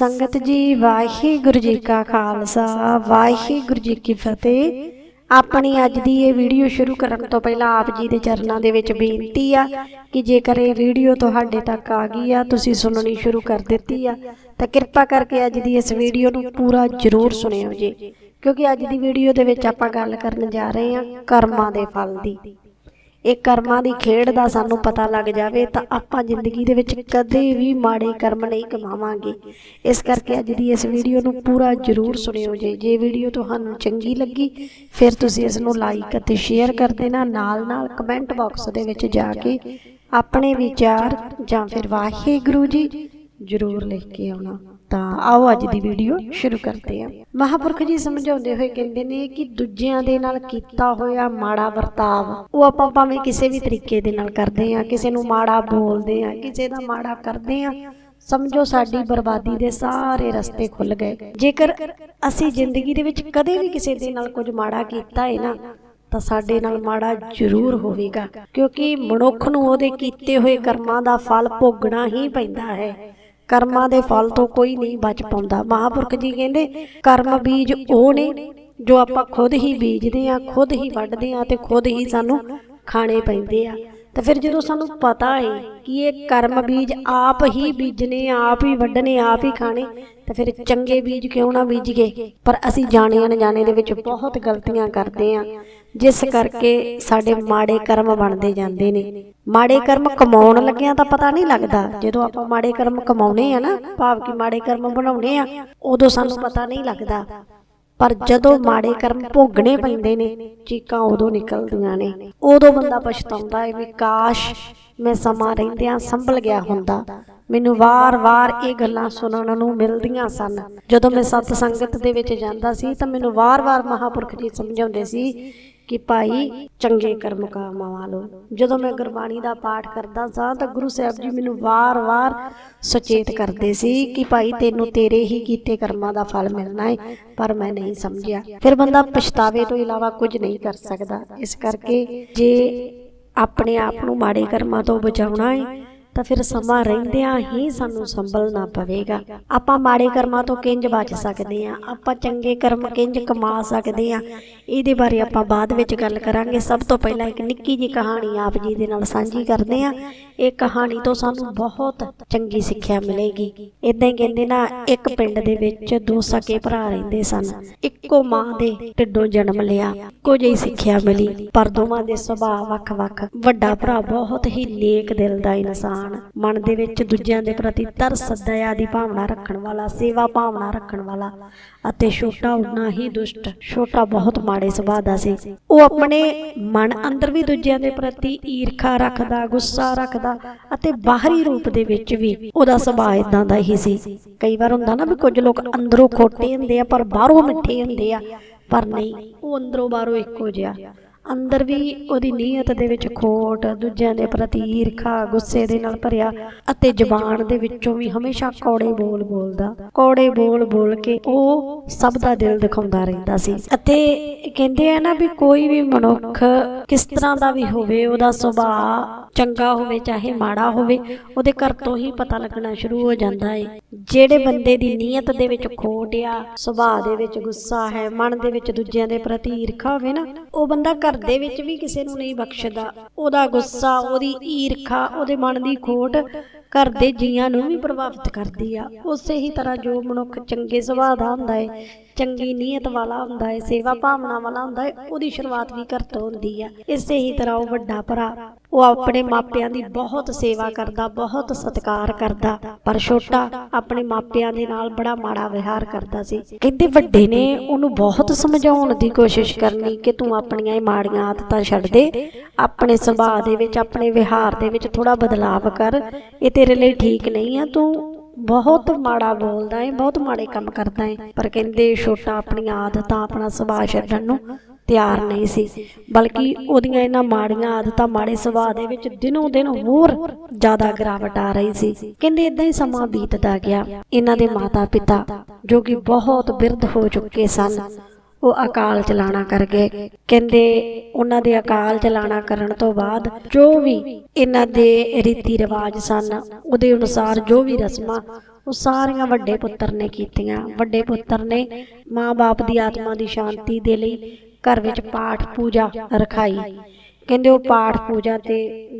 ਸੰਗਤ ਜੀ, ਵਾਹਿਗੁਰੂ ਜੀ ਕਾ ਖਾਲਸਾ, ਵਾਹਿਗੁਰੂ ਜੀ ਕੀ ਫਤਿਹ। ਆਪਣੀ ਅੱਜ ਦੀ ਇਹ ਵੀਡੀਓ ਸ਼ੁਰੂ ਕਰਨ ਤੋਂ ਪਹਿਲਾਂ ਆਪ ਜੀ ਦੇ ਚਰਨਾਂ ਦੇ ਵਿੱਚ ਬੇਨਤੀ ਆ ਕਿ ਜੇਕਰ ਇਹ ਵੀਡੀਓ ਤੁਹਾਡੇ ਤੱਕ ਆ ਗਈ ਆ, ਤੁਸੀਂ ਸੁਣਨੀ ਸ਼ੁਰੂ ਕਰ ਦਿੱਤੀ ਆ, ਤਾਂ ਕਿਰਪਾ ਕਰਕੇ ਅੱਜ ਦੀ ਇਸ ਵੀਡੀਓ ਨੂੰ ਪੂਰਾ ਜ਼ਰੂਰ ਸੁਣਿਓ ਜੀ। ਕਿਉਂਕਿ ਅੱਜ ਦੀ ਵੀਡੀਓ ਦੇ ਵਿੱਚ ਆਪਾਂ ਗੱਲ ਕਰਨ ਜਾ ਰਹੇ ਹਾਂ ਕਰਮਾਂ ਦੇ ਫਲ ਦੀ। ਇਹ ਕਰਮਾਂ ਦੀ ਖੇਡ ਦਾ ਸਾਨੂੰ ਪਤਾ ਲੱਗ ਜਾਵੇ ਤਾਂ ਆਪਾਂ ਜ਼ਿੰਦਗੀ ਦੇ ਵਿੱਚ ਕਦੇ ਵੀ ਮਾੜੇ ਕਰਮ ਨਹੀਂ ਕਮਾਵਾਂਗੇ। ਇਸ ਕਰਕੇ ਅੱਜ ਦੀ ਇਸ ਵੀਡੀਓ ਨੂੰ ਪੂਰਾ ਜ਼ਰੂਰ ਸੁਣਿਓ ਜੇ। ਜੇ ਵੀਡੀਓ ਤੁਹਾਨੂੰ ਚੰਗੀ ਲੱਗੀ, ਫਿਰ ਤੁਸੀਂ ਇਸ ਨੂੰ ਲਾਈਕ ਅਤੇ ਸ਼ੇਅਰ ਕਰ ਦੇਣਾ। ਨਾਲ ਨਾਲ ਕਮੈਂਟ ਬਾਕਸ ਦੇ ਵਿੱਚ ਜਾ ਕੇ ਆਪਣੇ ਵਿਚਾਰ ਜਾਂ ਫਿਰ ਵਾਹਿਗੁਰੂ ਜੀ ਜ਼ਰੂਰ ਲਿਖ ਕੇ ਆਉਣਾ। ਤਾਂ ਆਓ ਅੱਜ ਦੀ ਵੀਡੀਓ ਸ਼ੁਰੂ ਕਰਦੇ ਹਾਂ। ਮਹਾਪੁਰਖ ਜੀ ਸਮਝਾਉਂਦੇ ਹੋਏ ਕਹਿੰਦੇ ਨੇ ਕਿ ਦੂਜਿਆਂ ਦੇ ਨਾਲ ਕੀਤਾ ਹੋਇਆ ਮਾੜਾ ਵਰਤਾਵ ਉਹ ਆਪਾਂ ਭਾਵੇਂ ਕਿਸੇ ਵੀ ਤਰੀਕੇ ਦੇ ਨਾਲ ਕਰਦੇ ਆ ਕਿਸੇ ਨੂੰ ਮਾੜਾ ਬੋਲਦੇ ਆ ਕਿਸੇ ਦਾ ਮਾੜਾ ਕਰਦੇ ਆ ਸਮਝੋ ਸਾਡੀ ਬਰਬਾਦੀ ਦੇ ਸਾਰੇ ਰਸਤੇ ਖੁੱਲ ਗਏ। ਜੇਕਰ ਅਸੀਂ ਜ਼ਿੰਦਗੀ ਦੇ ਵਿੱਚ ਕਦੇ ਵੀ ਕਿਸੇ ਦੇ ਨਾਲ ਕੁਝ ਮਾੜਾ ਕੀਤਾ ਹੈ ਨਾ ਤਾਂ ਸਾਡੇ ਨਾਲ ਮਾੜਾ ਜ਼ਰੂਰ ਹੋਵੇਗਾ ਕਿਉਂਕਿ ਮਨੁੱਖ ਨੂੰ ਉਹਦੇ ਕੀਤੇ ਹੋਏ ਕਰਮਾਂ ਦਾ ਫਲ ਭੋਗਣਾ ਹੀ ਪੈਂਦਾ ਹੈ। ਕਰਮਾਂ ਦੇ ਫਲ ਤੋਂ ਕੋਈ ਨਹੀਂ ਬਚ ਪਾਉਂਦਾ। ਮਹਾਪੁਰਖ ਜੀ ਕਹਿੰਦੇ, ਕਰਮ ਬੀਜ ਉਹ ਨੇ ਜੋ ਆਪਾਂ ਖੁਦ ਹੀ ਬੀਜਦੇ ਆ ਖੁਦ ਹੀ ਵੱਢਦੇ ਆ ਤੇ ਖੁਦ ਹੀ ਸਾਨੂੰ ਖਾਣੇ ਪੈਂਦੇ ਆ। ਤਾਂ ਫਿਰ ਜਦੋਂ ਸਾਨੂੰ ਪਤਾ ਹੈ ਕਿ ਇਹ ਕਰਮ ਬੀਜ ਆਪ ਹੀ ਬੀਜਨੇ ਆਪ ਹੀ ਵੱਢਣੇ, ਆਪ ਹੀ ਖਾਣੇ ਤਾਂ ਫਿਰ ਚੰਗੇ ਬੀਜ ਕਿਉਂ ਨਾ ਬੀਜੀਏ? ਪਰ ਅਸੀਂ ਜਾਣੇ ਅਣਜਾਣੇ ਦੇ ਵਿੱਚ ਬਹੁਤ ਗਲਤੀਆਂ ਕਰਦੇ ਆ। ਜਿਸ ਕਰਕੇ ਸਾਡੇ ਮਾੜੇ ਕਰਮ ਬਣਦੇ ਜਾਂਦੇ ਨੇ। ਮਾੜੇ ਕਰਮ ਕਮਾਉਣ ਲੱਗਿਆਂ ਤਾਂ ਪਤਾ ਨਹੀਂ ਲੱਗਦਾ। ਜਦੋਂ ਆਪਾਂ ਮਾੜੇ ਕਰਮ ਕਮਾਉਣੇ ਆ ਨਾ, ਭਾਵ ਕਿ ਮਾੜੇ ਕਰਮ ਬਣਾਉਣੇ ਆ, ਉਦੋਂ ਸਾਨੂੰ ਪਤਾ ਨਹੀਂ ਲੱਗਦਾ। ਪਰ ਜਦੋਂ ਮਾੜੇ ਕਰਮ ਭੋਗਣੇ ਪੈਂਦੇ ਨੇ, ਚੀਕਾਂ ਉਦੋਂ ਨਿਕਲਦੀਆਂ ਨੇ। ਉਦੋਂ ਬੰਦਾ ਪਛਤਾਉਂਦਾ ਹੈ ਵੀ ਕਾਸ਼ ਮੈਂ ਸਮਾਂ ਰਹਿੰਦਿਆਂ ਸੰਭਲ ਗਿਆ ਹੁੰਦਾ। ਮੈਨੂੰ ਵਾਰ-ਵਾਰ ਇਹ ਗੱਲਾਂ ਸੁਣਨ ਨੂੰ ਮਿਲਦੀਆਂ ਸਨ। ਜਦੋਂ ਮੈਂ ਸਤ ਸੰਗਤ ਦੇ ਵਿੱਚ ਜਾਂਦਾ ਸੀ ਤਾਂ ਮੈਨੂੰ ਵਾਰ-ਵਾਰ ਮਹਾਪੁਰਖ ਜੀ ਸਮਝਾਉਂਦੇ ਸੀ ਕਿ ਭਾਈ, ਚੰਗੇ ਕਰਮ ਕਮਾਵਾ ਲਓ। ਜਦੋਂ ਮੈਂ ਗੁਰਬਾਣੀ ਦਾ ਪਾਠ ਕਰਦਾ ਸਾਂ ਤਾਂ ਗੁਰੂ ਸਾਹਿਬ ਜੀ ਮੈਨੂੰ ਵਾਰ-ਵਾਰ ਸੁਚੇਤ ਕਰਦੇ ਸੀ ਕਿ ਭਾਈ, ਤੈਨੂੰ ਤੇਰੇ ਹੀ ਕੀਤੇ ਕਰਮਾਂ ਦਾ ਫਲ ਮਿਲਣਾ ਹੈ ਪਰ ਮੈਂ ਨਹੀਂ ਸਮਝਿਆ। ਫਿਰ ਬੰਦਾ ਪਛਤਾਵੇ ਤੋਂ ਇਲਾਵਾ ਕੁਝ ਨਹੀਂ ਕਰ ਸਕਦਾ। ਇਸ ਕਰਕੇ ਜੇ ਆਪਣੇ ਆਪ ਨੂੰ ਮਾੜੇ ਕਰਮਾਂ ਤੋਂ ਬਚਾਉਣਾ ਹੈ ਤਾਂ ਫਿਰ ਸਮਾਂ ਰਹਿੰਦਿਆਂ ਹੀ ਸਾਨੂੰ ਸੰਭਲਣਾ ਪਵੇਗਾ। ਆਪਾਂ ਮਾੜੇ ਕਰਮਾਂ ਤੋਂ ਕਿੰਜ ਬਚ ਸਕਦੇ ਆ ਆਪਾਂ ਚੰਗੇ ਕਰਮ ਕਿੰਜ ਕਮਾ ਸਕਦੇ ਆ ਇਹਦੇ ਬਾਰੇ ਆਪਾਂ ਬਾਅਦ ਵਿੱਚ ਗੱਲ ਕਰਾਂਗੇ। ਸਭ ਤੋਂ ਪਹਿਲਾਂ ਇੱਕ ਨਿੱਕੀ ਜੀ ਕਹਾਣੀ ਆਪ ਜੀ ਦੇ ਨਾਲ ਸਾਂਝੀ ਕਰਦੇ ਆ ਇਹ ਕਹਾਣੀ ਤੋਂ ਸਾਨੂੰ ਬਹੁਤ ਚੰਗੀ ਸਿੱਖਿਆ ਮਿਲੇਗੀ। ਇਦਾਂ ਹੀ ਕਹਿੰਦੇ ਨਾ ਇੱਕ ਪਿੰਡ ਦੇ ਵਿੱਚ ਦੋ ਸਕੇ ਭਰਾ ਰਹਿੰਦੇ ਸਨ। ਇੱਕੋ ਮਾਂ ਦੇ ਢਿੱਡੋਂ ਜਨਮ ਲਿਆ। ਇੱਕੋ ਜਿਹੀ ਸਿੱਖਿਆ ਮਿਲੀ। ਪਰ ਦੋਵਾਂ ਦੇ ਸੁਭਾਅ ਵੱਖ-ਵੱਖ ਵੱਡਾ ਭਰਾ ਬਹੁਤ ਹੀ ਨੇਕ ਦਿਲ ਦਾ ਇਨਸਾਨ ਮਨ ਦੇ ਵਿੱਚ ਦੂਜਿਆਂ ਦੇ ਪ੍ਰਤੀ ਤਰਸ, ਦਇਆ ਦੀ ਭਾਵਨਾ ਰੱਖਣ ਵਾਲਾ, ਸੇਵਾ ਭਾਵਨਾ ਰੱਖਣ ਵਾਲਾ ਅਤੇ ਛੋਟਾ ਉਨਾ ਹੀ ਦੁਸ਼ਟ। ਛੋਟਾ ਬਹੁਤ ਮਾੜੇ ਸੁਭਾਅ ਦਾ ਸੀ। ਉਹ ਆਪਣੇ ਮਨ ਅੰਦਰ ਵੀ ਦੂਜਿਆਂ ਦੇ ਪ੍ਰਤੀ ਈਰਖਾ ਰੱਖਦਾ, ਗੁੱਸਾ ਰੱਖਦਾ ਅਤੇ ਬਾਹਰੀ ਰੂਪ ਦੇ ਵਿੱਚ ਵੀ ਉਹਦਾ ਸੁਭਾਅ ਇਦਾਂ ਦਾ ਹੀ ਸੀ। ਕਈ ਵਾਰ ਹੁੰਦਾ ਨਾ ਵੀ ਕੁਝ ਲੋਕ ਅੰਦਰੋਂ ਖੋਟੇ ਹੁੰਦੇ ਆ, ਪਰ ਬਾਹਰੋਂ ਮਿੱਠੇ ਹੁੰਦੇ ਆ। ਪਰ ਨਹੀਂ, ਉਹ ਅੰਦਰੋਂ ਬਾਹਰੋਂ ਇੱਕੋ ਜਿਹਾ। ਅੰਦਰ ਵੀ ਉਹਦੀ ਨੀਅਤ ਦੇ ਵਿੱਚ ਖੋਟ ਦੂਜਿਆਂ ਦੇ ਪ੍ਰਤੀ ਈਰਖਾ, ਗੁੱਸੇ ਦੇ ਨਾਲ ਭਰਿਆ ਅਤੇ ਜ਼ੁਬਾਨ ਦੇ ਵਿੱਚੋਂ ਵੀ ਹਮੇਸ਼ਾ ਕੌੜੇ ਬੋਲ ਬੋਲਦਾ, ਕੌੜੇ ਬੋਲ ਬੋਲ ਕੇ ਉਹ ਸਭ ਦਾ ਦਿਲ ਦਿਖਾਉਂਦਾ ਰਹਿੰਦਾ ਸੀ। ਅਤੇ ਕਹਿੰਦੇ ਆ ਨਾ ਵੀ ਕੋਈ ਵੀ ਮਨੁੱਖ ਕਿਸ ਤਰ੍ਹਾਂ ਦਾ ਵੀ ਹੋਵੇ, ਉਹਦਾ ਸੁਭਾਅ ਚੰਗਾ ਹੋਵੇ, ਚਾਹੇ ਮਾੜਾ ਹੋਵੇ, ਉਹਦੇ ਘਰ ਤੋਂ ਹੀ ਪਤਾ ਲੱਗਣਾ ਸ਼ੁਰੂ ਹੋ ਜਾਂਦਾ ਹੈ ਜਿਹੜੇ ਬੰਦੇ ਦੀ ਨੀਅਤ ਦੇ ਵਿੱਚ ਖੋਟ ਆ, ਸੁਭਾਅ ਦੇ ਵਿੱਚ ਗੁੱਸਾ ਹੈ, ਮਨ ਦੇ ਵਿੱਚ ਦੂਜਿਆਂ ਦੇ ਪ੍ਰਤੀ ਈਰਖਾ ਹੋਵੇ ਨਾ, ਉਹ ਬੰਦਾ ਘਰ ਦੇ ਵਿੱਚ ਵੀ ਕਿਸੇ ਨੂੰ ਨਹੀਂ ਬਖਸ਼ਦਾ। ਉਹਦਾ ਗੁੱਸਾ, ਉਹਦੀ ਈਰਖਾ, ਉਹਦੇ ਮਨ ਦੀ ਖੋਟ ਘਰ ਦੇ ਜੀਆਂ ਨੂੰ ਵੀ ਪ੍ਰਭਾਵਿਤ ਕਰਦੀ ਆ। ਉਸੇ ਹੀ ਤਰ੍ਹਾਂ ਜੋ ਮਨੁੱਖ ਚੰਗੇ ਸੁਭਾਅ ਦਾ ਹੁੰਦਾ ਹੈ ਚੰਗੀ ਨੀਅਤ ਵਾਲਾ ਹੁੰਦਾ ਹੈ ਸੇਵਾ ਭਾਵਨਾ ਵਾਲਾ ਹੁੰਦਾ ਹੈ ਉਹਦੀ ਸ਼ੁਰੂਆਤ ਵੀ ਘਰ ਤੋਂ ਹੁੰਦੀ ਆ ਇਸੇ ਹੀ ਤਰ੍ਹਾਂ ਉਹ ਵੱਡਾ ਭਰਾ ਉਹ ਆਪਣੇ ਮਾਪਿਆਂ ਦੀ ਬਹੁਤ ਸੇਵਾ ਕਰਦਾ ਬਹੁਤ ਸਤਿਕਾਰ ਕਰਦਾ ਪਰ ਛੋਟਾ ਆਪਣੇ ਮਾਪਿਆਂ ਦੇ ਨਾਲ ਬੜਾ ਮਾੜਾ ਵਿਹਾਰ ਕਰਦਾ ਸੀ। ਕਹਿੰਦੇ ਵੱਡੇ ਨੇ ਉਹਨੂੰ ਬਹੁਤ ਸਮਝਾਉਣ ਦੀ ਕੋਸ਼ਿਸ਼ ਕਰਨੀ ਕਿ ਤੂੰ ਆਪਣੀਆਂ ਇਹ ਮਾੜੀਆਂ ਆਦਤਾਂ ਛੱਡ ਦੇ ਆਪਣੇ ਸੁਭਾਅ ਦੇ ਵਿੱਚ ਆਪਣੇ ਵਿਹਾਰ ਦੇ ਵਿੱਚ ਥੋੜਾ ਬਦਲਾਵ ਕਰ। ਇਹ ਤੇਰੇ ਲਈ ਠੀਕ ਨਹੀਂ ਆ ਤੂੰ। ਬਹੁਤ ਮਾੜਾ ਬੋਲਦਾ ਹੈ ਬਹੁਤ ਮਾੜੇ ਕੰਮ ਕਰਦਾ ਹੈ ਪਰ ਕਹਿੰਦੇ ਛੋਟਾ ਆਪਣੀਆਂ ਆਦਤਾਂ, ਆਪਣਾ ਸੁਭਾਅ ਛੱਡਣ ਨੂੰ ਤਿਆਰ ਨਹੀਂ ਸੀ। ਬਲਕਿ ਉਹਦੀਆਂ ਇਹਨਾਂ ਮਾੜੀਆਂ ਆਦਤਾਂ, ਮਾੜੇ ਸੁਭਾਅ ਦੇ ਵਿੱਚ ਦਿਨੋਂ ਦਿਨ ਹੋਰ ਜ਼ਿਆਦਾ ਗਿਰਾਵਟ ਆ ਰਹੀ ਸੀ। ਕਹਿੰਦੇ ਇਦਾਂ ਹੀ ਸਮਾਂ ਬੀਤਦਾ ਗਿਆ। ਇਹਨਾਂ ਦੇ ਮਾਤਾ ਪਿਤਾ ਜੋ ਕਿ ਬਹੁਤ ਬਿਰਧ ਹੋ ਚੁੱਕੇ ਸਨ। ਉਹ ਅਕਾਲ ਚਲਾਣਾ ਕਰ ਗਏ ਕਹਿੰਦੇ ਉਹਨਾਂ ਦੇ ਅਕਾਲ ਚਲਾਣਾ ਕਰਨ ਤੋਂ ਬਾਅਦ ਜੋ ਵੀ ਇਹਨਾਂ ਦੇ ਰੀਤੀ ਰਿਵਾਜ ਸਨ, ਉਹਦੇ ਅਨੁਸਾਰ ਜੋ ਵੀ ਰਸਮਾਂ, ਉਹ ਸਾਰੀਆਂ ਵੱਡੇ ਪੁੱਤਰ ਨੇ ਕੀਤੀਆਂ। ਵੱਡੇ ਪੁੱਤਰ ਨੇ ਮਾਂ-ਬਾਪ ਦੀ ਆਤਮਾ ਦੀ ਸ਼ਾਂਤੀ ਦੇ ਲਈ ਘਰ ਵਿੱਚ ਪਾਠ ਪੂਜਾ ਰਖਾਈ। ਕਹਿੰਦੇ ਉਹ ਪਾਠ ਪੂਜਾ ਤੇ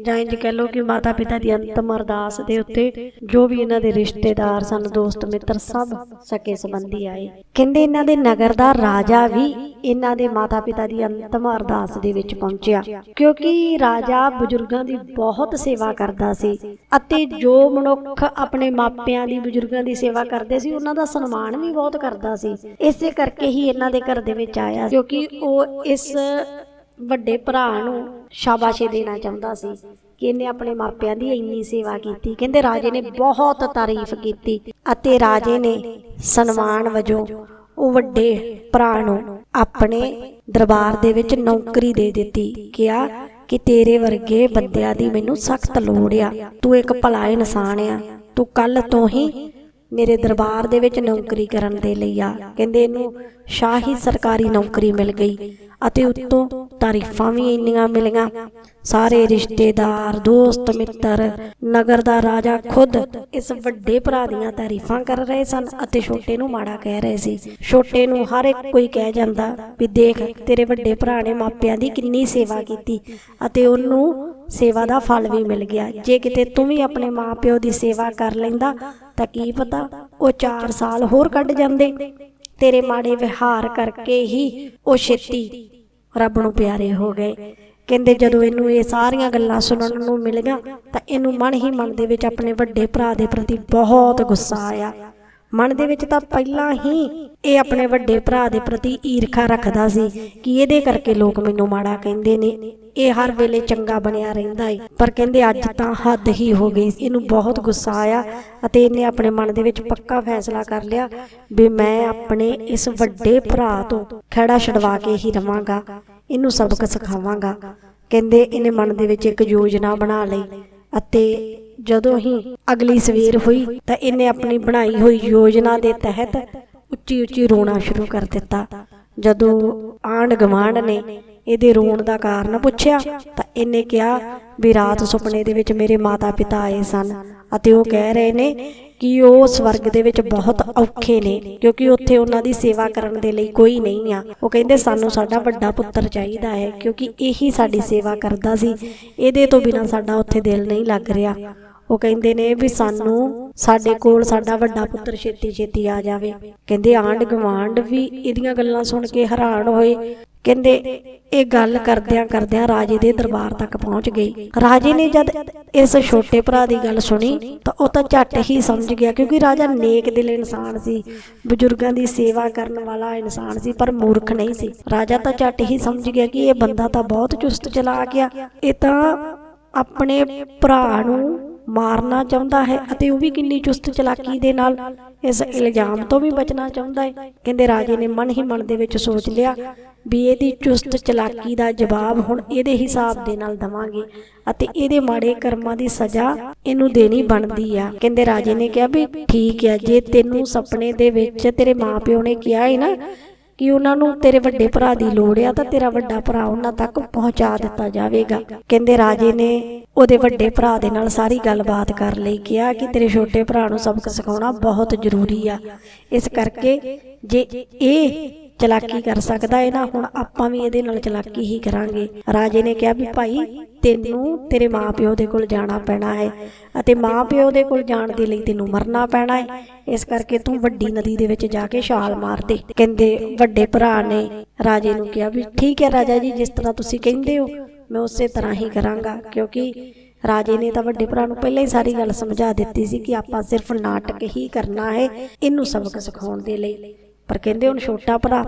ਜਾਂ ਇੰਜ ਕਹਿ ਲਓ ਕਿ ਮਾਤਾ ਪਿਤਾ ਦੀ ਅੰਤਮ ਅਰਦਾਸ ਦੇ ਉੱਤੇ ਜੋ ਵੀ ਇਹਨਾਂ ਦੇ ਰਿਸ਼ਤੇਦਾਰ ਸਨ, ਦੋਸਤ, ਮਿੱਤਰ ਸਭ ਸਕੇ ਸੰਬੰਧੀ ਆਏ। ਕਹਿੰਦੇ ਇਹਨਾਂ ਦੇ ਨਗਰ ਦਾ ਰਾਜਾ ਵੀ ਇਹਨਾਂ ਦੇ ਮਾਤਾ ਪਿਤਾ ਦੀ ਅੰਤਮ ਅਰਦਾਸ ਦੇ ਵਿੱਚ ਪਹੁੰਚਿਆ, ਕਿਉਂਕਿ ਰਾਜਾ ਬਜ਼ੁਰਗਾਂ ਦੀ ਬਹੁਤ ਸੇਵਾ ਕਰਦਾ ਸੀ ਅਤੇ ਜੋ ਮਨੁੱਖ ਆਪਣੇ ਮਾਪਿਆਂ ਦੀ, ਬਜ਼ੁਰਗਾਂ ਦੀ ਸੇਵਾ ਕਰਦੇ ਸੀ, ਉਹਨਾਂ ਦਾ ਸਨਮਾਨ ਵੀ ਬਹੁਤ ਕਰਦਾ ਸੀ। ਇਸੇ ਕਰਕੇ ਹੀ ਇਹਨਾਂ ਦੇ ਘਰ ਦੇ ਵਿੱਚ ਆਇਆ, ਕਿਉਂਕਿ ਉਹ ਇਸ ਵੱਡੇ ਭਰਾ ਨੂੰ ਸ਼ਾਬਾਸ਼ੇ ਦੇਣਾ ਚਾਹੁੰਦਾ ਸੀ ਕਿ ਇਹਨੇ ਆਪਣੇ ਮਾਪਿਆਂ ਦੀ ਇੰਨੀ ਸੇਵਾ ਕੀਤੀ। ਕਹਿੰਦੇ ਰਾਜੇ ਨੇ ਬਹੁਤ ਤਾਰੀਫ ਕੀਤੀ ਅਤੇ ਰਾਜੇ ਨੇ ਸਨਮਾਨ ਵਜੋਂ ਉਹ ਵੱਡੇ ਭਰਾ ਨੂੰ ਆਪਣੇ ਦਰਬਾਰ ਦੇ ਵਿੱਚ ਨੌਕਰੀ ਦੇ ਦਿੱਤੀ। ਕਿਹਾ ਕਿ ਤੇਰੇ ਵਰਗੇ ਬੰਦਿਆਂ ਦੀ ਮੈਨੂੰ ਸਖਤ ਲੋੜ ਆ। ਤੂੰ ਇੱਕ ਭਲਾ ਇਨਸਾਨ ਆ। ਤੂੰ ਕੱਲ ਤੋਂ ਹੀ ਮੇਰੇ ਦਰਬਾਰ ਦੇ ਵਿੱਚ ਨੌਕਰੀ ਕਰਨ ਦੇ ਲਈ ਆ। ਕਹਿੰਦੇ ਇਹਨੂੰ ਸ਼ਾਹੀ ਸਰਕਾਰੀ ਨੌਕਰੀ ਮਿਲ ਗਈ ਅਤੇ ਉੱਤੋਂ ਤਾਰੀਫਾਂ ਵੀ ਇੰਨੀਆਂ ਮਿਲੀਆਂ। ਸਾਰੇ ਰਿਸ਼ਤੇਦਾਰ, ਦੋਸਤ, ਮਿੱਤਰ, ਨਗਰ ਦਾ ਰਾਜਾ ਖੁਦ ਇਸ ਵੱਡੇ ਭਰਾ ਦੀਆਂ ਤਾਰੀਫਾਂ ਕਰ ਰਹੇ ਸਨ ਅਤੇ ਛੋਟੇ ਨੂੰ ਮਾੜਾ ਕਹਿ ਰਹੇ ਸੀ। ਛੋਟੇ ਨੂੰ ਹਰ ਇੱਕ ਕੋਈ ਕਹਿ ਜਾਂਦਾ ਵੀ ਦੇਖ, ਤੇਰੇ ਵੱਡੇ ਭਰਾ ਨੇ ਮਾਪਿਆਂ ਦੀ ਕਿੰਨੀ ਸੇਵਾ ਕੀਤੀ ਅਤੇ ਉਹਨੂੰ ਸੇਵਾ ਦਾ ਫਲ ਵੀ ਮਿਲ ਗਿਆ। ਜੇ ਕਿਤੇ ਤੂੰ ਵੀ ਆਪਣੇ ਮਾਪਿਓ ਦੀ ਸੇਵਾ ਕਰ ਲੈਂਦਾ ਤਾਂ ਕੀ ਪਤਾ? ਉਹ 4 ਸਾਲ ਹੋਰ ਕੱਢ ਜਾਂਦੇ। ਤੇਰੇ ਮਾੜੇ ਵਿਹਾਰ ਕਰਕੇ ਹੀ ਉਹ ਛੇਤੀ ਰੱਬ ਨੂੰ ਪਿਆਰੇ ਹੋ ਗਏ। ਕਹਿੰਦੇ ਜਦੋਂ ਇਹਨੂੰ ਇਹ ਸਾਰੀਆਂ ਗੱਲਾਂ ਸੁਣਨ ਨੂੰ ਮਿਲੀਆਂ ਤਾਂ ਇਹਨੂੰ ਮਨ ਹੀ ਮਨ ਦੇ ਵਿੱਚ ਆਪਣੇ ਵੱਡੇ ਭਰਾ ਦੇ ਪ੍ਰਤੀ ਬਹੁਤ ਗੁੱਸਾ ਆਇਆ। ਮਨ ਦੇ ਵਿੱਚ ਤਾਂ ਪਹਿਲਾਂ ਹੀ ਇਹ ਆਪਣੇ ਵੱਡੇ ਭਰਾ ਦੇ ਪ੍ਰਤੀ ਈਰਖਾ ਰੱਖਦਾ ਸੀ ਕਿ ਇਹਦੇ ਕਰਕੇ ਲੋਕ ਮੈਨੂੰ ਮਾੜਾ ਕਹਿੰਦੇ ਨੇ। ਇਹ ਹਰ ਵੇਲੇ ਚੰਗਾ ਬਣਿਆ ਰਹਿੰਦਾ ਏ। ਪਰ ਕਹਿੰਦੇ ਅੱਜ ਤਾਂ ਹੱਦ ਹੀ ਹੋ ਗਈ ਇਹਨੂੰ ਬਹੁਤ ਗੁੱਸਾ ਆਇਆ ਅਤੇ ਇਹਨੇ ਆਪਣੇ ਮਨ ਦੇ ਵਿੱਚ ਪੱਕਾ ਫੈਸਲਾ ਕਰ ਲਿਆ ਵੀ ਮੈਂ ਆਪਣੇ ਇਸ ਵੱਡੇ ਭਰਾ ਤੋਂ ਖੜਾ ਛਡਵਾ ਕੇ ਹੀ ਰਵਾਂਗਾ। ਇਹਨੂੰ ਸਬਕ ਸਿਖਾਵਾਂਗਾ। ਕਹਿੰਦੇ ਇਹਨੇ ਮਨ ਦੇ ਵਿੱਚ ਇੱਕ ਯੋਜਨਾ ਬਣਾ ਲਈ ਅਤੇ ਜਦੋਂ ਹੀ ਅਗਲੀ ਸਵੇਰ ਹੋਈ ਤਾਂ ਇਹਨੇ ਆਪਣੀ ਬਣਾਈ ਹੋਈ ਯੋਜਨਾ ਦੇ ਤਹਿਤ ਉੱਚੀ ਉੱਚੀ ਰੋਣਾ ਸ਼ੁਰੂ ਕਰ ਦਿੱਤਾ। ਜਦੋਂ ਆਂਢ ਗਵਾਂਢ ਨੇ ਇਹਦੇ ਰੋਣ ਦਾ ਕਾਰਨ ਪੁੱਛਿਆ ਤਾਂ ਇਹਨੇ ਕਿਹਾ ਵੀ ਰਾਤ ਸੁਪਨੇ ਦੇ ਵਿੱਚ ਮੇਰੇ ਮਾਤਾ ਪਿਤਾ ਆਏ ਸਨ ਅਤੇ ਉਹ ਕਹਿ ਰਹੇ ਨੇ ਕਿ ਉਹ ਸਵਰਗ ਦੇ ਵਿੱਚ ਬਹੁਤ ਔਖੇ ਨੇ ਕਿਉਂਕਿ ਉੱਥੇ ਉਹਨਾਂ ਦੀ ਸੇਵਾ ਕਰਨ ਦੇ ਲਈ ਕੋਈ ਨਹੀਂ ਆ। ਉਹ ਕਹਿੰਦੇ, ਸਾਨੂੰ ਸਾਡਾ ਵੱਡਾ ਪੁੱਤਰ ਚਾਹੀਦਾ ਹੈ ਕਿਉਂਕਿ ਇਹੀ ਸਾਡੀ ਸੇਵਾ ਕਰਦਾ ਸੀ। ਇਹਦੇ ਤੋਂ ਬਿਨਾ ਸਾਡਾ ਉੱਥੇ ਦਿਲ ਨਹੀਂ ਲੱਗ ਰਿਹਾ। ਉਹ ਕਹਿੰਦੇ ਨੇ ਵੀ ਸਾਨੂੰ ਸਾਡੇ ਕੋਲ ਸਾਡਾ ਵੱਡਾ ਪੁੱਤਰ ਛੇਤੀ ਛੇਤੀ ਆ ਜਾਵੇ। ਕਹਿੰਦੇ ਆਂਢ ਗਵਾਂਢ ਵੀ ਇਹਦੀਆਂ ਗੱਲਾਂ ਸੁਣ ਕੇ ਹੈਰਾਨ ਹੋਏ। ਕਹਿੰਦੇ ਇਹ ਗੱਲ ਕਰਦਿਆਂ ਕਰਦਿਆਂ ਰਾਜੇ ਦੇ ਦਰਬਾਰ ਤੱਕ ਪਹੁੰਚ ਗਈ। ਰਾਜੇ ਨੇ ਜਦ ਇਸ ਛੋਟੇ ਭਰਾ ਦੀ ਗੱਲ ਸੁਣੀ ਤਾਂ ਉਹ ਤਾਂ ਝੱਟ ਹੀ ਸਮਝ ਗਿਆ ਕਿਉਂਕਿ ਰਾਜਾ ਨੇਕ ਦਿਲ ਇਨਸਾਨ ਸੀ। ਬਜ਼ੁਰਗਾਂ ਦੀ ਸੇਵਾ ਕਰਨ ਵਾਲਾ ਇਨਸਾਨ ਸੀ ਪਰ ਮੂਰਖ ਨਹੀਂ ਸੀ। ਰਾਜਾ ਤਾਂ ਝੱਟ ਹੀ ਸਮਝ ਗਿਆ ਕਿ ਇਹ ਬੰਦਾ ਤਾਂ ਬਹੁਤ ਚੁਸਤ ਚਲਾ ਗਿਆ ਇਹ ਤਾਂ ਆਪਣੇ ਭਰਾ ਨੂੰ ਮਾਰਨਾ ਚਾਹੁੰਦਾ ਹੈ ਅਤੇ ਉਹ ਵੀ ਕਿੰਨੀ ਚੁਸਤ ਚਲਾਕੀ ਦੇ ਨਾਲ ਇਸ ਇਲਜ਼ਾਮ ਤੋਂ ਵੀ ਬਚਣਾ ਚਾਹੁੰਦਾ ਹੈ। ਕਹਿੰਦੇ ਰਾਜੇ ਨੇ ਮਨ ਹੀ ਮਨ ਦੇ ਵਿੱਚ ਸੋਚ ਲਿਆ ਵੀ ਇਹਦੀ ਚੁਸਤ ਚਲਾਕੀ ਦਾ ਜਵਾਬ ਹੁਣ ਇਹਦੇ ਹਿਸਾਬ ਦੇ ਨਾਲ ਦਵਾਂਗੇ ਅਤੇ ਇਹਦੇ ਮਾੜੇ ਕਰਮਾਂ ਦੀ ਸਜ਼ਾ ਇਹਨੂੰ ਦੇਣੀ ਬਣਦੀ ਆ। ਕਹਿੰਦੇ ਰਾਜੇ ਨੇ ਕਿਹਾ ਵੀ ਠੀਕ ਆ, ਜੇ ਤੈਨੂੰ ਸੁਪਨੇ ਦੇ ਵਿੱਚ ਤੇਰੇ ਮਾਪਿਓ ਨੇ ਕਿਹਾ ਹੈ ਨਾ ਕਿ ਉਹਨਾਂ ਨੂੰ ਤੇਰੇ ਵੱਡੇ ਭਰਾ ਦੀ ਲੋੜ ਆ ਤਾਂ ਤੇਰਾ ਵੱਡਾ ਭਰਾ ਉਹਨਾਂ ਤੱਕ ਪਹੁੰਚਾ ਦਿੱਤਾ ਜਾਵੇਗਾ। ਕਹਿੰਦੇ ਰਾਜੇ ਨੇ ਉਹਦੇ ਵੱਡੇ ਭਰਾ ਦੇ ਨਾਲ ਸਾਰੀ ਗੱਲਬਾਤ ਕਰ ਲਈ, ਕਿਹਾ ਕਿ ਤੇਰੇ ਛੋਟੇ ਭਰਾ ਨੂੰ ਸਬਕ ਸਿਖਾਉਣਾ ਬਹੁਤ ਜ਼ਰੂਰੀ ਆ। ਇਸ ਕਰਕੇ ਜੇ ਇਹ ਚਲਾਕੀ ਕਰ ਸਕਦਾ ਹੈ ਨਾ, ਹੁਣ ਆਪਾਂ ਵੀ ਇਹਦੇ ਨਾਲ ਚਲਾਕੀ ਹੀ ਕਰਾਂਗੇ। ਰਾਜੇ ਨੇ ਕਿਹਾ ਵੀ ਭਾਈ, ਤੈਨੂੰ ਤੇਰੇ ਮਾਪਿਓ ਦੇ ਕੋਲ ਜਾਣਾ ਪੈਣਾ ਹੈ ਅਤੇ ਮਾਪਿਓ ਦੇ ਕੋਲ ਜਾਣ ਦੇ ਲਈ ਤੈਨੂੰ ਮਰਨਾ ਪੈਣਾ ਹੈ ਇਸ ਕਰਕੇ ਤੂੰ ਵੱਡੀ ਨਦੀ ਦੇ ਵਿੱਚ ਜਾ ਕੇ ਛਾਲ ਮਾਰ ਦੇ। ਕਹਿੰਦੇ ਵੱਡੇ ਭਰਾ ਨੇ, ਰਾਜੇ ਨੂੰ ਕਿਹਾ ਵੀ ਠੀਕ ਹੈ ਰਾਜਾ ਜੀ, ਜਿਸ ਤਰ੍ਹਾਂ ਤੁਸੀਂ ਕਹਿੰਦੇ ਹੋ, ਮੈਂ ਉਸੇ ਤਰ੍ਹਾਂ ਹੀ ਕਰਾਂਗਾ। ਕਿਉਂਕਿ ਰਾਜੇ ਨੇ ਤਾਂ ਵੱਡੇ ਭਰਾ ਨੂੰ ਪਹਿਲਾਂ ਹੀ ਸਾਰੀ ਗੱਲ ਸਮਝਾ ਦਿੱਤੀ ਸੀ ਕਿ ਆਪਾਂ ਸਿਰਫ ਨਾਟਕ ਹੀ ਕਰਨਾ ਹੈ ਇਹਨੂੰ ਸਬਕ ਸਿਖਾਉਣ ਦੇ ਲਈ। ਪਰ ਕਹਿੰਦੇ ਹੁਣ ਛੋਟਾ ਭਰਾ,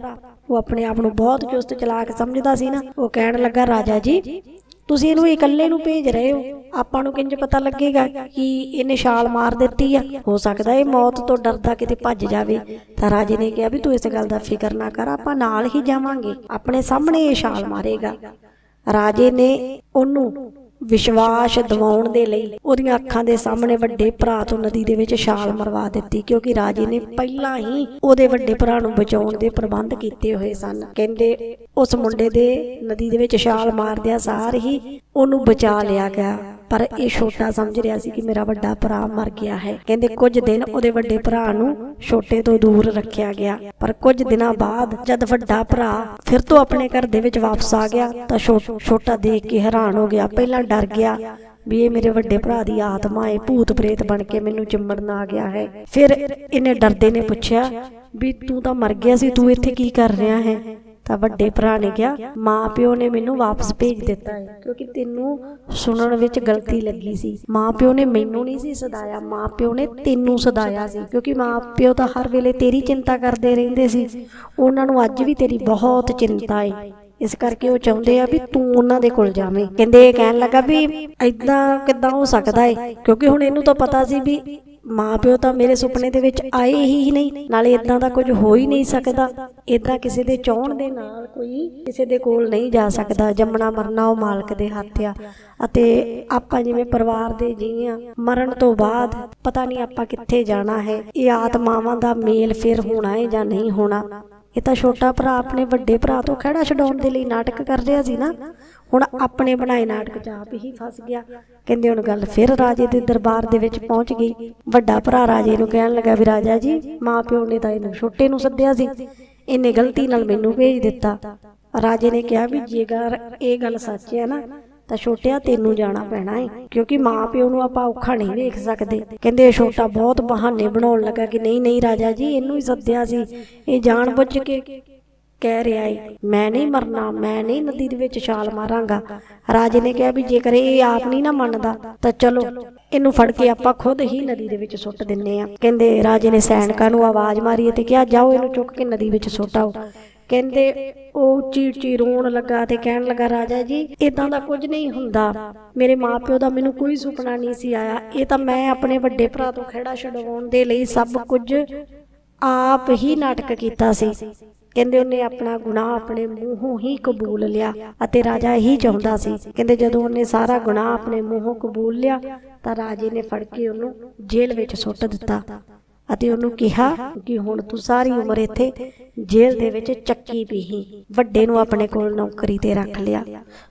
ਉਹ ਆਪਣੇ ਆਪ ਨੂੰ ਬਹੁਤ ਚੁਸਤ, ਚਲਾਕ ਸਮਝਦਾ ਸੀ ਨਾ, ਉਹ ਕਹਿਣ ਲੱਗਾ, ਰਾਜਾ ਜੀ, ਤੁਸੀਂ ਇਹਨੂੰ ਇਕੱਲੇ ਨੂੰ ਭੇਜ ਰਹੇ ਹੋ। ਆਪਾਂ ਨੂੰ ਕਿੰਜ ਪਤਾ ਲੱਗੇਗਾ ਕਿ ਇਹਨੇ ਛਾਲ ਮਾਰ ਦਿੱਤੀ ਆ? ਹੋ ਸਕਦਾ ਇਹ ਮੌਤ ਤੋਂ ਡਰਦਾ ਕਿਤੇ ਭੱਜ ਜਾਵੇ। ਤਾਂ ਰਾਜੇ ਨੇ ਕਿਹਾ ਵੀ ਤੂੰ ਇਸ ਗੱਲ ਦਾ ਫਿਕਰ ਨਾ ਕਰ, ਆਪਾਂ ਨਾਲ ਹੀ ਜਾਵਾਂਗੇ। ਆਪਣੇ ਸਾਹਮਣੇ ਇਹ ਛਾਲ ਮਾਰੇਗਾ। ਰਾਜੇ ਨੇ ਉਹਨੂੰ ਵਿਸ਼ਵਾਸ ਦਿਵਾਉਣ ਦੇ ਲਈ ਉਹਦੀਆਂ ਅੱਖਾਂ ਦੇ ਸਾਹਮਣੇ ਵੱਡੇ ਭਰਾ ਤੋਂ ਨਦੀ ਦੇ ਵਿੱਚ ਛਾਲ ਮਰਵਾ ਦਿੱਤੀ, ਕਿਉਂਕਿ ਰਾਜੇ ਨੇ ਪਹਿਲਾਂ ਹੀ ਉਹਦੇ ਵੱਡੇ ਭਰਾ ਨੂੰ ਬਚਾਉਣ ਦੇ ਪ੍ਰਬੰਧ ਕੀਤੇ ਹੋਏ ਸਨ। ਕਹਿੰਦੇ, ਉਸ ਮੁੰਡੇ ਦੇ ਨਦੀ ਦੇ ਵਿੱਚ ਛਾਲ ਮਾਰਦਿਆਂ ਸਾਰ ਹੀ ਉਹਨੂੰ ਬਚਾ ਲਿਆ ਗਿਆ। ਪਰ ਇਹ ਛੋਟਾ ਸਮਝ ਰਿਹਾ ਸੀ ਕਿ ਮੇਰਾ ਵੱਡਾ ਭਰਾ ਮਰ ਗਿਆ ਹੈ। ਕਹਿੰਦੇ ਕੁਝ ਦਿਨ ਉਹਦੇ ਵੱਡੇ ਭਰਾ ਨੂੰ ਛੋਟੇ ਤੋਂ ਦੂਰ ਰੱਖਿਆ ਗਿਆ। ਪਰ ਕੁਝ ਦਿਨਾਂ ਬਾਅਦ ਜਦ ਵੱਡਾ ਭਰਾ ਫਿਰ ਤੋਂ ਆਪਣੇ ਘਰ ਦੇ ਵਿੱਚ ਵਾਪਸ ਆ ਗਿਆ ਤਾਂ ਛੋ- ਛੋਟਾ ਦੇਖ ਕੇ ਹੈਰਾਨ ਹੋ ਗਿਆ। ਪਹਿਲਾਂ ਡਰ ਗਿਆ ਵੀ ਇਹ ਮੇਰੇ ਵੱਡੇ ਭਰਾ ਦੀ ਆਤਮਾ ਹੈ ਭੂਤ ਪ੍ਰੇਤ ਬਣ ਕੇ ਮੈਨੂੰ ਚਿੰਬੜਨ ਆ ਗਿਆ ਹੈ। ਫਿਰ ਇਹਨੇ ਡਰਦੇ ਨੇ ਪੁੱਛਿਆ ਵੀ ਤੂੰ ਤਾਂ ਮਰ ਗਿਆ ਸੀ, ਤੂੰ ਇੱਥੇ ਕੀ ਕਰ ਰਿਹਾ ਹੈ? ਤਾਂ ਵੱਡੇ ਭਰਾ ਨੇ ਕਿਹਾ, ਮਾਂ ਪਿਓ ਨੇ ਮੈਨੂੰ ਵਾਪਸ ਭੇਜ ਦਿੱਤਾ ਹੈ, ਕਿਉਂਕਿ ਤੈਨੂੰ ਸੁਣਨ ਵਿੱਚ ਗਲਤੀ ਲੱਗੀ ਸੀ। ਮਾਂ ਪਿਓ ਨੇ ਮੈਨੂੰ ਨਹੀਂ ਸੀ ਸਦਾਇਆ, ਮਾਂ ਪਿਓ ਨੇ ਤੈਨੂੰ ਸਦਾਇਆ ਸੀ, ਕਿਉਂਕਿ ਮਾਂ ਪਿਓ ਤਾਂ ਹਰ ਵੇਲੇ ਤੇਰੀ ਚਿੰਤਾ ਕਰਦੇ ਰਹਿੰਦੇ ਸੀ। ਉਹਨਾਂ ਨੂੰ ਅੱਜ ਵੀ ਤੇਰੀ ਬਹੁਤ ਚਿੰਤਾ ਹੈ ਇਸ ਕਰਕੇ ਉਹ ਚਾਹੁੰਦੇ ਆ ਵੀ ਤੂੰ ਉਹਨਾਂ ਦੇ ਕੋਲ ਜਾਵੇਂ। ਕਹਿੰਦੇ ਇਹ ਕਹਿਣ ਲੱਗਾ ਵੀ ਐਦਾਂ ਕਿੱਦਾਂ ਹੋ ਸਕਦਾ ਹੈ ਕਿਉਂਕਿ ਹੁਣ ਇਹਨੂੰ ਤਾਂ ਪਤਾ ਸੀ ਵੀ ਮਾਂ ਪਿਓ ਤਾਂ ਮੇਰੇ ਸੁਪਨੇ ਦੇ ਵਿੱਚ ਆਏ ਹੀ ਨਹੀਂ, ਨਾਲੇ ਇਦਾਂ ਦਾ ਕੁਝ ਹੋ ਹੀ ਨਹੀਂ ਸਕਦਾ। ਇਦਾਂ ਕਿਸੇ ਦੇ ਚਾਹਣ ਦੇ ਨਾਲ ਕੋਈ ਕਿਸੇ ਦੇ ਕੋਲ ਨਹੀਂ ਜਾ ਸਕਦਾ, ਜੰਮਣਾ ਮਰਨਾ ਉਹ ਮਾਲਕ ਦੇ ਹੱਥ ਆ। ਅਤੇ ਆਪਾਂ ਜਿਵੇਂ ਪਰਿਵਾਰ ਦੇ ਜੀ ਆ, ਮਰਨ ਤੋਂ ਬਾਅਦ ਪਤਾ ਨਹੀਂ ਆਪਾਂ ਕਿੱਥੇ ਜਾਣਾ ਹੈ। ਇਹ ਆਤਮਾਵਾਂ ਦਾ ਮੇਲ ਫਿਰ ਹੋਣਾ ਹੈ ਜਾਂ ਨਹੀਂ ਹੋਣਾ। ਇਹ ਤਾਂ ਛੋਟਾ ਭਰਾ ਆਪਣੇ ਵੱਡੇ ਭਰਾ ਤੋਂ ਖੜਾ ਛਡਾਉਣ ਦੇ ਲਈ ਨਾਟਕ ਕਰ ਰਿਹਾ ਸੀ ਨਾ। ਹੁਣ ਆਪਣੇ ਬਣਾਏ ਨਾਟਕ 'ਚ ਆਪ ਹੀ ਫਸ ਗਿਆ। ਕਹਿੰਦੇ ਹੁਣ ਗੱਲ ਫਿਰ ਰਾਜੇ ਦੇ ਦਰਬਾਰ ਦੇ ਵਿੱਚ ਪਹੁੰਚ ਗਈ। ਵੱਡਾ ਭਰਾ ਰਾਜੇ ਨੂੰ ਕਹਿਣ ਲੱਗਾ ਵੀ ਰਾਜਾ ਜੀ ਮਾਂ ਨੇ ਤਾਂ ਇਹਨੂੰ ਛੋਟੇ ਨੂੰ ਸੱਦਿਆ ਸੀ। ਇਹਨੇ ਗਲਤੀ ਨਾਲ ਮੈਨੂੰ ਭੇਜ ਦਿੱਤਾ। ਰਾਜੇ ਨੇ ਕਿਹਾ ਵੀ ਜੇਕਰ ਇਹ ਗੱਲ ਸੱਚ ਹੈ ਨਾ, ਤਾਂ ਛੋਟਿਆ ਤੈਨੂੰ ਜਾਣਾ ਪੈਣਾ ਏ, ਕਿਉਂਕਿ ਮਾਂ ਪਿਓ ਨੂੰ ਆਪਾਂ ਔਖਾ ਨਹੀਂ ਵੇਖ ਸਕਦੇ। ਕਹਿੰਦੇ ਇਹ ਛੋਟਾ ਬਹੁਤ ਬਹਾਨੇ ਬਣਾਉਣ ਲੱਗਾ ਕਿ ਨਹੀਂ ਨਹੀਂ ਰਾਜਾ ਜੀ, ਇਹਨੂੰ ਹੀ ਸੱਦਿਆ ਸੀ। ਇਹ ਜਾਣ ਬੁੱਝ ਕੇ ਕਹਿ ਰਿਹਾ ਏ, ਮੈਂ ਨਹੀਂ ਮਰਨਾ, ਮੈਂ ਨਹੀਂ ਨਦੀ ਦੇ ਵਿੱਚ ਛਾਲ ਮਾਰਾਂਗਾ। ਰਾਜੇ ਨੇ ਕਿਹਾ ਵੀ ਜੇਕਰ ਇਹ ਆਪ ਨਹੀਂ ਨਾ ਮੰਨਦਾ, ਤਾਂ ਚਲੋ, ਇਹਨੂੰ ਫੜ ਕੇ ਆਪਾਂ ਖੁਦ ਹੀ ਨਦੀ ਦੇ ਵਿੱਚ ਸੁੱਟ ਦਿੰਨੇ ਆ। ਕਹਿੰਦੇ ਰਾਜੇ ਨੇ ਸੈਨਿਕਾਂ ਨੂੰ ਆਵਾਜ਼ ਮਾਰੀ ਤੇ ਕਿਹਾ, ਜਾਓ ਇਹਨੂੰ ਚੁੱਕ ਕੇ ਨਦੀ ਵਿੱਚ ਸੁੱਟਾਓ। ਕਹਿੰਦੇ ਉਹ ਚੀਚੀ ਰੋਣ ਲੱਗਾ ਤੇ ਕਹਿਣ ਲੱਗਾ, ਰਾਜਾ ਜੀ ਇਦਾਂ ਦਾ ਕੁਝ ਨਹੀਂ ਹੁੰਦਾ। ਮੇਰੇ ਮਾਪਿਓ ਦਾ ਮੈਨੂੰ ਕੋਈ ਸੁਪਨਾ ਨਹੀਂ ਸੀ ਆਇਆ। ਇਹ ਤਾਂ ਮੈਂ ਆਪਣੇ ਵੱਡੇ ਭਰਾ ਤੋਂ ਖਹਿੜਾ ਛਡਵਾਉਣ ਦੇ ਲਈ ਸਭ ਕੁਝ ਆਪ ਹੀ ਨਾਟਕ ਕੀਤਾ ਸੀ। ਕਹਿੰਦੇ ਉਹਨੇ ਆਪਣਾ ਗੁਨਾਹ ਆਪਣੇ ਮੂੰਹੋਂ ਹੀ ਕਬੂਲ ਲਿਆ ਅਤੇ ਰਾਜਾ ਇਹੀ ਚਾਹੁੰਦਾ ਸੀ। ਕਹਿੰਦੇ ਜਦੋਂ ਉਹਨੇ ਸਾਰਾ ਗੁਨਾਹ ਆਪਣੇ ਮੂੰਹੋਂ ਕਬੂਲ ਲਿਆ ਤਾਂ ਰਾਜੇ ਨੇ ਫੜ ਕੇ ਉਹਨੂੰ ਜੇਲ੍ਹ ਵਿੱਚ ਸੁੱਟ ਦਿੱਤਾ। ਅਤੇ ਉਹਨੂੰ ਕਿਹਾ ਕਿ ਹੁਣ ਤੂੰ ਸਾਰੀ ਉਮਰ ਇੱਥੇ ਜੇਲ੍ਹ ਦੇ ਵਿੱਚ ਚੱਕੀ ਪੀਹੀ ਵੱਡੇ ਨੂੰ ਆਪਣੇ ਕੋਲ ਨੌਕਰੀ ਤੇ ਰੱਖ ਲਿਆ।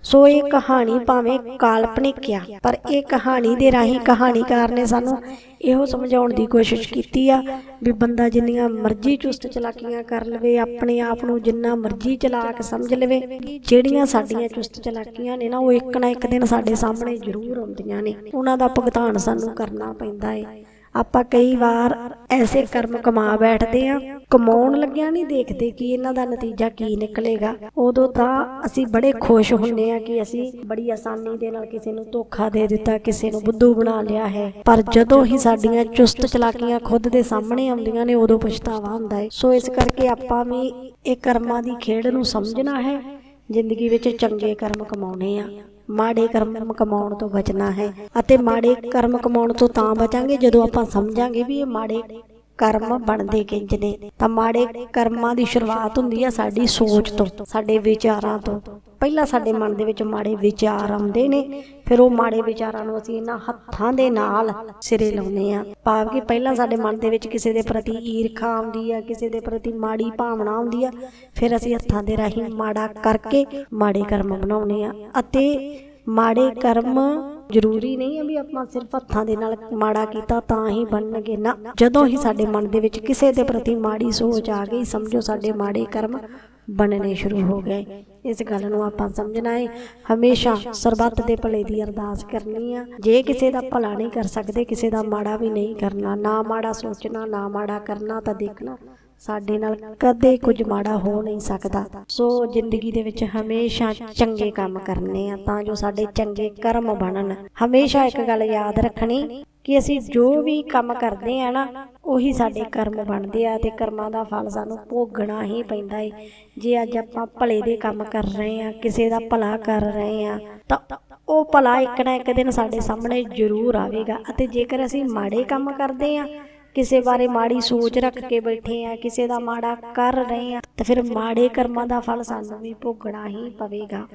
ਸੋ ਇਹ ਕਹਾਣੀ ਭਾਵੇਂ ਕਾਲਪਨਿਕ ਆ, ਪਰ ਇਹ ਕਹਾਣੀ ਦੇ ਰਾਹੀਂ ਕਹਾਣੀਕਾਰ ਨੇ ਸਾਨੂੰ ਇਹੋ ਸਮਝਾਉਣ ਦੀ ਕੋਸ਼ਿਸ਼ ਕੀਤੀ ਆ ਵੀ ਬੰਦਾ ਜਿੰਨੀਆਂ ਮਰਜ਼ੀ ਚੁਸਤ ਚਲਾਕੀਆਂ ਕਰ ਲਵੇ, ਆਪਣੇ ਆਪ ਨੂੰ ਜਿੰਨਾ ਮਰਜ਼ੀ ਚਲਾਕ ਸਮਝ ਲਵੇ, ਜਿਹੜੀਆਂ ਸਾਡੀਆਂ ਚੁਸਤ ਚਲਾਕੀਆਂ ਨੇ ਨਾ, ਉਹ ਇੱਕ ਨਾ ਇੱਕ ਦਿਨ ਸਾਡੇ ਸਾਹਮਣੇ ਜ਼ਰੂਰ ਆਉਂਦੀਆਂ ਨੇ। ਉਹਨਾਂ ਦਾ ਭੁਗਤਾਨ ਸਾਨੂੰ ਕਰਨਾ ਪੈਂਦਾ ਹੈ ਆਪਾਂ ਕਈ ਵਾਰ ਐਸੇ ਕਰਮ ਕਮਾ ਬੈਠਦੇ ਆ ਕਮਾਉਣ ਲੱਗਿਆ ਨਹੀਂ ਦੇਖਦੇ ਕਿ ਇਹਨਾਂ ਦਾ ਨਤੀਜਾ ਕੀ ਨਿਕਲੇਗਾ। ਉਦੋਂ ਤਾਂ ਅਸੀਂ ਬੜੇ ਖੁਸ਼ ਹੁੰਨੇ ਆ ਕਿ ਅਸੀਂ ਬੜੀ ਆਸਾਨੀ ਦੇ ਨਾਲ ਕਿਸੇ ਨੂੰ ਧੋਖਾ ਦੇ ਦਿੱਤਾ, ਕਿਸੇ ਨੂੰ ਬੁੱਧੂ ਬਣਾ ਲਿਆ ਹੈ। ਪਰ ਜਦੋਂ ਹੀ ਸਾਡੀਆਂ ਚੁਸਤ ਚਲਾਕੀਆਂ ਖੁਦ ਦੇ ਸਾਹਮਣੇ ਆਉਂਦੀਆਂ ਨੇ, ਉਦੋਂ ਪਛਤਾਵਾ ਹੁੰਦਾ ਹੈ। ਸੋ ਇਸ ਕਰਕੇ ਆਪਾਂ ਵੀ ਇਹ ਕਰਮਾਂ ਦੀ ਖੇਡ ਨੂੰ ਸਮਝਣਾ ਹੈ। ਜ਼ਿੰਦਗੀ ਵਿੱਚ ਚੰਗੇ ਕਰਮ ਕਮਾਉਣੇ ਆ। ਮਾੜੇ ਕਰਮ ਕਮਾਉਣ ਤੋਂ ਬਚਣਾ ਹੈ। ਅਤੇ ਮਾੜੇ ਕਰਮ ਕਮਾਉਣ ਤੋਂ ਤਾਂ ਬਚਾਂਗੇ ਜਦੋਂ ਆਪਾਂ ਸਮਝਾਂਗੇ ਵੀ ਇਹ ਮਾੜੇ ਕਰਮ ਬਣਦੇ ਕਿੰਜ ਨੇ? ਤਾਂ ਮਾੜੇ ਕਰਮਾਂ ਦੀ ਸ਼ੁਰੂਆਤ ਹੁੰਦੀ ਆ ਸਾਡੀ ਸੋਚ ਤੋਂ, ਸਾਡੇ ਵਿਚਾਰਾਂ ਤੋਂ। ਪਹਿਲਾਂ ਸਾਡੇ ਮਨ ਦੇ ਵਿੱਚ ਮਾੜੇ ਵਿਚਾਰ ਆਉਂਦੇ ਨੇ, ਫਿਰ ਉਹ ਮਾੜੇ ਵਿਚਾਰਾਂ ਨੂੰ ਅਸੀਂ ਇਹਨਾਂ ਹੱਥਾਂ ਦੇ ਨਾਲ ਸਿਰੇ ਲਾਉਂਦੇ ਆ ਭਾਵ ਕਿ ਪਹਿਲਾਂ ਸਾਡੇ ਮਨ ਦੇ ਵਿੱਚ ਕਿਸੇ ਦੇ ਪ੍ਰਤੀ ਈਰਖਾ ਆਉਂਦੀ ਆ, ਕਿਸੇ ਦੇ ਪ੍ਰਤੀ ਮਾੜੀ ਭਾਵਨਾ ਆਉਂਦੀ ਆ, ਫਿਰ ਅਸੀਂ ਹੱਥਾਂ ਦੇ ਰਾਹੀਂ ਮਾੜਾ ਕਰਕੇ ਮਾੜੇ ਕਰਮ ਬਣਾਉਂਦੇ ਆ ਅਤੇ ਮਾੜੇ ਕਰਮ ਜ਼ਰੂਰੀ ਨਹੀਂ ਹੈ ਵੀ ਆਪਾਂ ਸਿਰਫ ਹੱਥਾਂ ਦੇ ਨਾਲ ਮਾੜਾ ਕੀਤਾ ਤਾਂ ਹੀ ਬਣਨਗੇ। ਨਾ ਜਦੋਂ ਹੀ ਸਾਡੇ ਮਨ ਦੇ ਵਿੱਚ ਕਿਸੇ ਦੇ ਪ੍ਰਤੀ ਮਾੜੀ ਸੋਚ ਆ ਗਈ ਸਮਝੋ ਸਾਡੇ ਮਾੜੇ ਕਰਮ ਬਣਨੇ ਸ਼ੁਰੂ ਹੋ ਗਏ। ਇਸ ਗੱਲ ਨੂੰ ਆਪਾਂ ਸਮਝਣਾ ਹੈ ਹਮੇਸ਼ਾ ਸਰਬੱਤ ਦੇ ਭਲੇ ਦੀ ਅਰਦਾਸ ਕਰਨੀ ਆ। ਜੇ ਕਿਸੇ ਦਾ ਭਲਾ ਨਹੀਂ ਕਰ ਸਕਦੇ ਕਿਸੇ ਦਾ ਮਾੜਾ ਵੀ ਨਹੀਂ ਕਰਨਾ ਨਾ ਮਾੜਾ ਸੋਚਣਾ ਨਾ ਮਾੜਾ ਕਰਨਾ ਤਾਂ ਦੇਖਣਾ। ਸਾਡੇ ਨਾਲ ਕਦੇ ਕੁਝ ਮਾੜਾ ਹੋ ਨਹੀਂ ਸਕਦਾ। ਸੋ ਜ਼ਿੰਦਗੀ ਦੇ ਵਿੱਚ ਹਮੇਸ਼ਾ ਚੰਗੇ ਕੰਮ ਕਰਨੇ ਆ ਤਾਂ ਜੋ ਸਾਡੇ ਚੰਗੇ ਕਰਮ ਬਣਨ। ਹਮੇਸ਼ਾ ਇੱਕ ਗੱਲ ਯਾਦ ਰੱਖਣੀ ਕਿ ਅਸੀਂ ਜੋ ਵੀ ਕੰਮ ਕਰਦੇ ਆ ਨਾ, ਉਹੀ ਸਾਡੇ ਕਰਮ ਬਣਦੇ ਆ ਤੇ ਕਰਮਾਂ ਦਾ ਫਲ ਸਾਨੂੰ ਭੋਗਣਾ ਹੀ ਪੈਂਦਾ ਏ। ਜੇ ਅੱਜ ਆਪਾਂ ਭਲੇ ਦੇ ਕੰਮ ਕਰ ਰਹੇ ਆ, ਕਿਸੇ ਦਾ ਭਲਾ ਕਰ ਰਹੇ ਆ, ਤਾਂ ਉਹ ਭਲਾ ਇੱਕ ਨਾ ਇੱਕ ਦਿਨ ਸਾਡੇ ਸਾਹਮਣੇ ਜ਼ਰੂਰ ਆਵੇਗਾ। ਅਤੇ ਜੇਕਰ ਅਸੀਂ ਮਾੜੇ ਕੰਮ ਕਰਦੇ ਆ ਕਿਸੇ ਬਾਰੇ ਮਾੜੀ ਸੋਚ ਰੱਖ ਕੇ ਬੈਠੇ ਆ, ਕਿਸੇ ਦਾ ਮਾੜਾ ਕਰ ਰਹੇ ਆ, ਤਾਂ ਫਿਰ ਮਾੜੇ ਕਰਮਾਂ ਦਾ ਫਲ ਸਾਨੂੰ ਵੀ ਭੋਗਣਾ ਹੀ ਪਵੇਗਾ।